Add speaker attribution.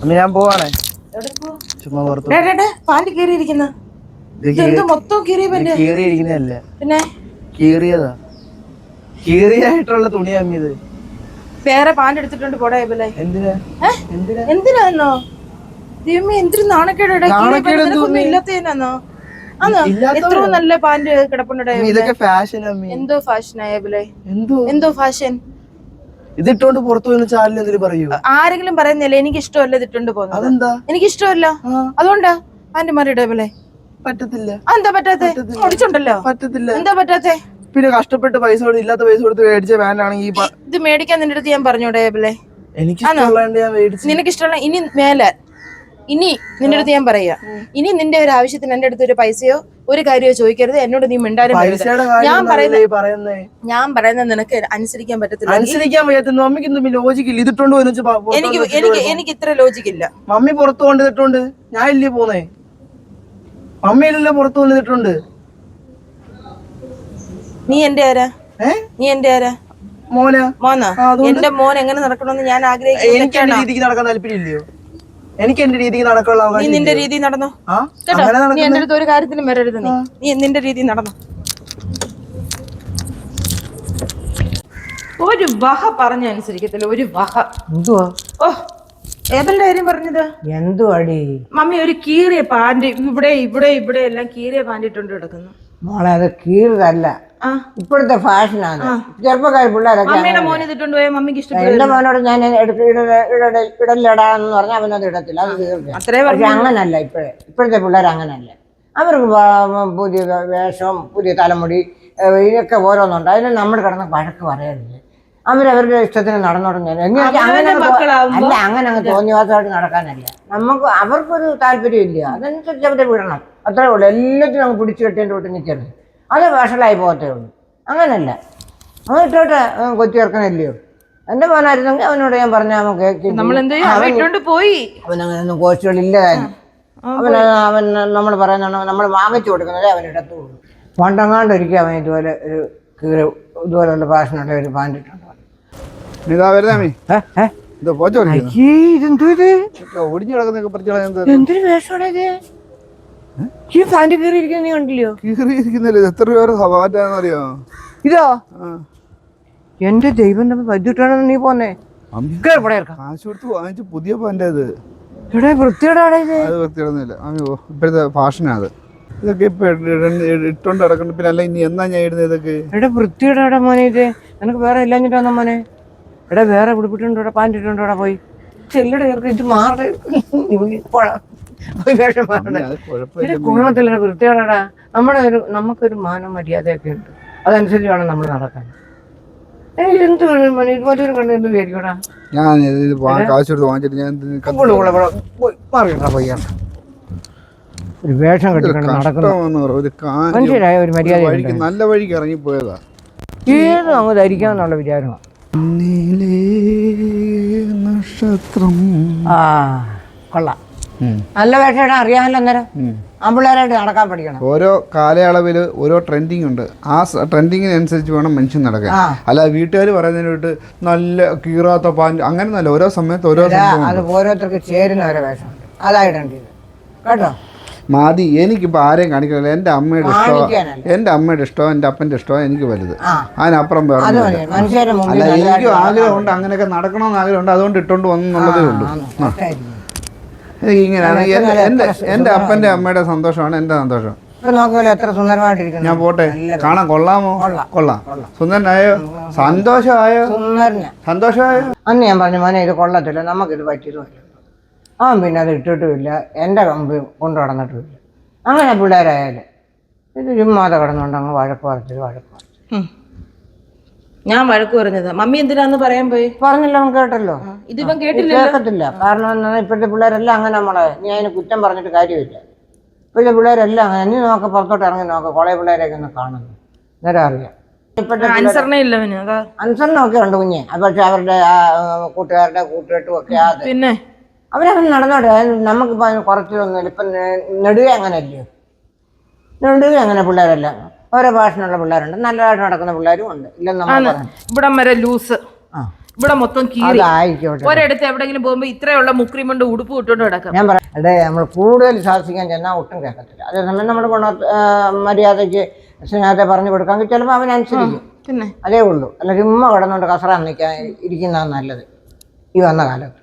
Speaker 1: അമ്മ ഞാൻ പോവാണേ? ചുമ്മാ പുറത്ത്.
Speaker 2: പാന്റ് കീറിയിരിക്കുന്ന മൊത്തം
Speaker 1: കീറിയിരിക്കുന്നതല്ല?
Speaker 2: പിന്നെ?
Speaker 1: കീറിയതാ. കീറിയായിട്ടുള്ള തുണിയാ അമ്മിയത്
Speaker 2: വേറെ പാന്റ് എടുത്തിട്ടുണ്ട് പോടാ
Speaker 1: എന്തിനാ?
Speaker 2: എന്തിനാന്നോ ദൈവമേ ആന്നോ? എത്ര നല്ല പാന്റ് കിടപ്പുണ്ടോ എന്തോ ഫാഷൻ
Speaker 1: എന്തോ?
Speaker 2: എന്തോ ഫാഷൻ?
Speaker 1: ഇതിട്ടോണ്ട് പുറത്തു പോയി ചാനലിൽ എന്തിനു പറയൂ.
Speaker 2: ആരെങ്കിലും പറയുന്നില്ല എനിക്ക് ഇഷ്ടമല്ല ഇതിട്ടോണ്ട് പോകുന്നത്.
Speaker 1: അതെന്താ?
Speaker 2: എനിക്ക് ഇഷ്ടമല്ല. അതുകൊണ്ടാ? ആന്റി മാറിയിടേ
Speaker 1: പറ്റത്തില്ല.
Speaker 2: എന്താ പറ്റാത്തെ? ഓടിച്ചുണ്ടല്ലോ.
Speaker 1: പറ്റത്തില്ല.
Speaker 2: എന്താ പറ്റാത്തെ?
Speaker 1: പിന്നെ കഷ്ടപ്പെട്ട് പൈസ കൊടുത്ത് ഇല്ലാത്ത പൈസ കൊടുത്ത് മേടിച്ച വാനാണെങ്കിൽ
Speaker 2: ഇത് മേടിക്കാൻ നിന്റെ അടുത്ത് ഞാൻ പറഞ്ഞോടെ ബിലെ
Speaker 1: എനിക്ക് ഇഷ്ടമുള്ളതുകൊണ്ട് ഞാൻ മേടിച്ചു.
Speaker 2: നിനക്ക് ഇഷ്ടമുള്ള ഇനി മേലെ. ഇനി നിന്റെ അടുത്ത് ഞാൻ പറയാ. ഇനി നിന്റെ ഒരു ആവശ്യത്തിന് എന്റെ അടുത്ത് ഒരു പൈസയോ ഒരു കാര്യം ചോദിക്കരുത്. എന്നോട് നീ മിണ്ടാനും ഞാൻ
Speaker 1: പറയുന്നത്
Speaker 2: ഞാൻ പറയുന്നത് നിനക്ക് അനുസരിക്കാൻ പറ്റത്തില്ല.
Speaker 1: അനുസരിക്കാൻ പറ്റത്തില്ല മമ്മിക്ക് ലോജിക്കില്ല ഇതിട്ടുണ്ടോ
Speaker 2: എനിക്ക് എനിക്ക് എനിക്ക് ഇത്ര ലോജിക് ഇല്ല.
Speaker 1: മമ്മി പുറത്തു കൊണ്ടിട്ടുണ്ട് ഞാൻ ഇല്ലേ പോന്നേ? മമ്മിയിലല്ലേ പുറത്തു കൊണ്ടിട്ടുണ്ട്
Speaker 2: നീ എന്റെ ആരാ? നീ എന്റെ ആരാ?
Speaker 1: മോന?
Speaker 2: മോനാ? എന്റെ മോൻ എങ്ങനെ നടക്കണമെന്ന് ഞാൻ ആഗ്രഹിക്കുന്നു
Speaker 1: എനിക്ക് നടക്കാൻ താല്പര്യം ഇല്ലയോ എനിക്ക് എന്റെ രീതിയിൽ നടക്കാനുള്ള
Speaker 2: നീ
Speaker 1: അവകാശം
Speaker 2: നിന്റെ
Speaker 1: ഇല്ലയോ?
Speaker 2: രീതി നടന്നോ?
Speaker 1: ആ
Speaker 2: കേട്ടോ.
Speaker 1: അങ്ങനെ
Speaker 2: നീ
Speaker 1: നടക്കുന്ന?
Speaker 2: എന്റെ അടുത്ത് ഒരു കാര്യത്തിലും വരരുത് നീ. നീ നിന്റെ രീതി നടന്നോ. ഒരു വഹ പറഞ്ഞ അനുസരിക്കത്തില്ല ഒരു വഹ.
Speaker 3: എന്തുവാ?
Speaker 2: ഓ ഏബലിന്റെ കാര്യം പറഞ്ഞത്?
Speaker 3: എന്തുവാടി?
Speaker 2: മമ്മി ഒരു കീറിയ പാന്റ് ഇവിടെ ഇവിടെ ഇവിടെ എല്ലാം കീറിയ പാന്റ് ഇട്ടുകൊണ്ട് കിടക്കുന്നു.
Speaker 3: മോളെ അത് കീറുതല്ല ഇപ്പോഴത്തെ ഫാഷനാണ്. ചെറുപ്പക്കാർ പിള്ളേരൊക്കെ
Speaker 2: മോൻ ഇതിട്ടുണ്ട്? പോയാൽ മമ്മിക്ക് ഇഷ്ടപ്പെടും
Speaker 3: എന്റെ മോനോട് ഞാൻ ഇടലടാന്ന് പറഞ്ഞാൽ അവനത് ഇടത്തില്ല. അത് തീർച്ചയായും. അങ്ങനല്ല ഇപ്പോഴേ. ഇപ്പോഴത്തെ പിള്ളേർ അങ്ങനല്ല. അവർക്ക് പുതിയ വേഷം പുതിയ തലമുടി ഇതൊക്കെ ഓരോന്നുണ്ട്. അതിന് നമ്മൾ കിടന്ന് വഴക്ക് പറയരുത്. അവരവരുടെ ഇഷ്ടത്തിന് നടന്നോടുന്നു അങ്ങനെ അല്ല അങ്ങനെ അങ്ങ് തോന്നിയവാസമായിട്ട് നടക്കാനല്ല. നമുക്ക് അവർക്കൊരു താല്പര്യം ഇല്ല അതനുസരിച്ച് അവരെ വിടണം. അത്രേ ഉള്ളൂ. എല്ലാത്തിനും അങ്ങ് പിടിച്ചു കെട്ടേന്റെ വിട്ട് നിൽക്കരുത് അത് വഷളായി പോകത്തേ ഉള്ളൂ. അങ്ങനല്ല. അവൻ ഇട്ടോട്ടെ? കൊച്ചു ചേർക്കണല്ലയോ എന്റെ മോനായിരുന്നെങ്കിൽ അവനോട് ഞാൻ പറഞ്ഞാൽ അവൻ കേൾക്കും
Speaker 2: നമ്മൾ എന്ത് അവൻ ഇട്ടോണ്ട് പോയി.
Speaker 3: അവനങ്ങനൊന്നും കോച്ചുകളില്ല താനും അവൻ അവൻ നമ്മൾ പറയുന്ന നമ്മൾ വാങ്ങിച്ചു കൊടുക്കുന്നതേ അവൻ ഇടത്തുള്ളൂ. പണ്ടങ്ങാണ്ട് ഒരിക്കൽ അവൻ ഇതുപോലെ ഒരു കീറ് ഇതുപോലുള്ള ഫാഷനുള്ള ഒരു പാന്റ് ഇട്ടുണ്ട്
Speaker 4: ഒടിഞ്ഞു കിടക്കുന്ന
Speaker 3: എന്തൊരു ഈ നീ കണ്ടില്ലയോ?
Speaker 4: കീറിയിരിക്കുന്നില്ല? എത്ര രൂപ മാറ്റാന്നറിയോ
Speaker 3: ഇതോ? എന്റെ ദൈവം തമ്മിൽ വൈദ്യുട്ടാണെന്ന് നീ പോന്നെ.
Speaker 4: കാശ് കൊടുത്ത് വാങ്ങിച്ച പുതിയ പാന്റെ അത്
Speaker 3: ഇവിടെ വൃത്തിയോടാണ്
Speaker 4: പോ ഇപ്പോഴത്തെ ഫാഷനാ അത്. ഇതൊക്കെ ഇപ്പൊ ഇട്ടോണ്ട് കിടക്കണ്ട പിന്നെ അല്ല ഇനി എന്നാ ഞാൻ ഇടുന്നത് ഇതൊക്കെ?
Speaker 3: എടാ വൃത്തിയോടാ മോനെ ഇത്. നിനക്ക് വേറെ ഇല്ലാഞ്ഞിട്ട് വന്ന മോനെ? എടാ വേറെ പിടിപ്പിട്ടുണ്ട്? ഇവിടെ പാന്റ് പോയി. ചെല്ലട ചേർക്ക് ഇത് മാറേ പോടാ. എടാ കുടുംബത്തിലെ നമ്മുടെ ഒരു നമുക്കൊരു മാനം മര്യാദയൊക്കെ ഉണ്ട് അതനുസരിച്ച് വേണം നമ്മൾ നടക്കാൻ എന്ത് ഇതുപോലെ ഒരു കണ്ണ് എന്ത് വിചാരിക്കടാ
Speaker 4: ഞാൻ ഇത് കാശ് വാങ്ങിച്ചിട്ട് ഞാൻ
Speaker 3: മാറിയിട്ടാ ഒരു വേഷം കെട്ടിക്കൊണ്ട്
Speaker 4: നടക്കുന്നത് ഒരു
Speaker 3: മനുഷ്യരായ ഒരു മര്യാദ
Speaker 4: നല്ല വഴിക്ക് ഇറങ്ങി പോയതാ
Speaker 3: ഏത് അങ്ങ് ധരിക്കാന്നുള്ള വിചാരമാണ്
Speaker 4: നക്ഷത്രം.
Speaker 3: ആ കൊള്ളാം. നല്ല വേഷം അറിയാമല്ലോ അന്നേരം. ആമ്പിള്ളേരായിട്ട് നടക്കാൻ പഠിക്കണം.
Speaker 4: ഓരോ കാലയളവിൽ ഓരോ ട്രെൻഡിങ് ഉണ്ട്. ആ ട്രെൻഡിങ്ങിനനുസരിച്ച് വേണം മനുഷ്യൻ നടക്കാൻ. അല്ല വീട്ടുകാർ പറയുന്നതിനോട്ട് നല്ല കീറാത്ത പാന്റ് അങ്ങനെ നല്ല ഓരോ സമയത്ത് ഓരോ
Speaker 3: അത് ഓരോരുത്തർക്ക് ചേരുന്ന ഓരോ വേഷം. അതായിട്ടുണ്ട് കേട്ടോ?
Speaker 4: മാതി എനിക്കിപ്പോൾ ആരെയും കാണിക്കില്ല എന്റെ അമ്മയുടെ ഇഷ്ടമോ
Speaker 3: എന്റെ
Speaker 4: എന്റെ അമ്മയുടെ ഇഷ്ടമോ എന്റെ അപ്പന്റെ ഇഷ്ടമോ എനിക്ക് വലുത്. അതിനപ്പുറം വേറെ അല്ല എനിക്കും ആഗ്രഹമുണ്ട് അങ്ങനെയൊക്കെ നടക്കണമെന്ന് ആഗ്രഹമുണ്ട്. അതുകൊണ്ട് ഇട്ടുകൊണ്ട് വന്നുള്ളതേ ഉള്ളൂ. ഇങ്ങനെയാണ്.
Speaker 3: എന്റെ
Speaker 4: എന്റെ
Speaker 3: എത്ര
Speaker 4: എന്റെ അപ്പന്റെ അമ്മയുടെ സന്തോഷമാണ് എന്റെ സന്തോഷം.
Speaker 3: എത്ര സുന്ദരമായിട്ടിരിക്കുന്നു.
Speaker 4: ഞാൻ പോട്ടെ. കാണാൻ കൊള്ളാമോ? കൊള്ളാം. സുന്ദരനായോ? സന്തോഷമായോ? സന്തോഷമായോ?
Speaker 3: അന്ന് ഞാൻ പറഞ്ഞു മോനെ ഇത് കൊള്ളത്തില്ല. നമുക്കിത് പറ്റിയതുമില്ല അവൻ പിന്നെ അത് ഇട്ടിട്ടുമില്ല. എന്റെ കമ്പ് കൊണ്ടു നടന്നിട്ടുമില്ല. അങ്ങനെ പിള്ളേരായാലും ഇത് ചുമ്മാതെ കിടന്നുകൊണ്ട് അങ്ങ് വഴക്ക് പറഞ്ഞത് വഴക്ക്
Speaker 2: പറഞ്ഞു. ഞാൻ വഴക്ക് പറഞ്ഞത്. മമ്മി എന്തിനാന്ന് പറയാൻ പോയി?
Speaker 3: പറഞ്ഞില്ല കേട്ടല്ലോ.
Speaker 2: ഇതിവൻ കേട്ടില്ല
Speaker 3: കേൾക്കത്തില്ല. കാരണം എന്താ ഇപ്പോഴത്തെ പിള്ളേരെല്ലാം അങ്ങനെ നമ്മളെ നീ അതിന് കുറ്റം പറഞ്ഞിട്ട് കാര്യമില്ല. ഇപ്പോഴത്തെ പിള്ളേരെല്ലാം അങ്ങനെ നീ നോക്ക പുറത്തോട്ട് ഇറങ്ങി നോക്ക. കോളേജ് പിള്ളേരെയൊക്കെ ഒന്ന് കാണുന്നു നേരെ അറിയാം.
Speaker 2: അൻസറിനൊക്കെ
Speaker 3: അനുസരണമൊക്കെ ഉണ്ട് കുഞ്ഞെ. പക്ഷെ അവരുടെ കൂട്ടുകാരുടെ കൂട്ടുകെട്ടും ഒക്കെ അത്
Speaker 2: പിന്നെ?
Speaker 3: അവരങ്ങനെ നടന്നോട്ടെ. നമുക്ക് നമുക്കിപ്പോൾ കുറച്ചൊന്നുമില്ല ഇപ്പം നെടുക അങ്ങനെയല്ലയോ? നെടുക അങ്ങനെ പിള്ളേരെല്ലാം. ഓരോ ഭാഷനുള്ള പിള്ളേരുണ്ട്. നല്ലതായിട്ട് നടക്കുന്ന പിള്ളേരും ഉണ്ട്. ഇല്ലെന്ന് നമ്മൾ
Speaker 2: ഇവിടം വരെ ലൂസ്. ഇവിടെ മൊത്തം കീറി.
Speaker 3: അതായിക്കോട്ടെ
Speaker 2: ഒരിടത്ത് എവിടെങ്കിലും പോകുമ്പോ ഇത്രയുള്ള മുക്രിമുണ്ട് ഉടുപ്പ് ഇട്ടുകൊണ്ട് കിടക്കാം.
Speaker 3: ഞാൻ പറയാം. നമ്മൾ കൂടുതൽ ശാസിക്കാൻ ചെന്നാൽ ഒട്ടും കേൾക്കത്തില്ല. അതേസമയം നമ്മുടെ ഗുണ മര്യാദയ്ക്ക് സ്നേഹത്തെ പറഞ്ഞു കൊടുക്കാൻ ചിലപ്പോൾ അവൻ അനുസരിക്കും.
Speaker 2: പിന്നെ?
Speaker 3: അതേ ഉള്ളൂ. അല്ല ചുമ്മാ കിടന്നുകൊണ്ട് കസറ നിൽക്കാൻ ഇരിക്കുന്നതാണ് നല്ലത് ഈ വന്ന കാലത്ത്.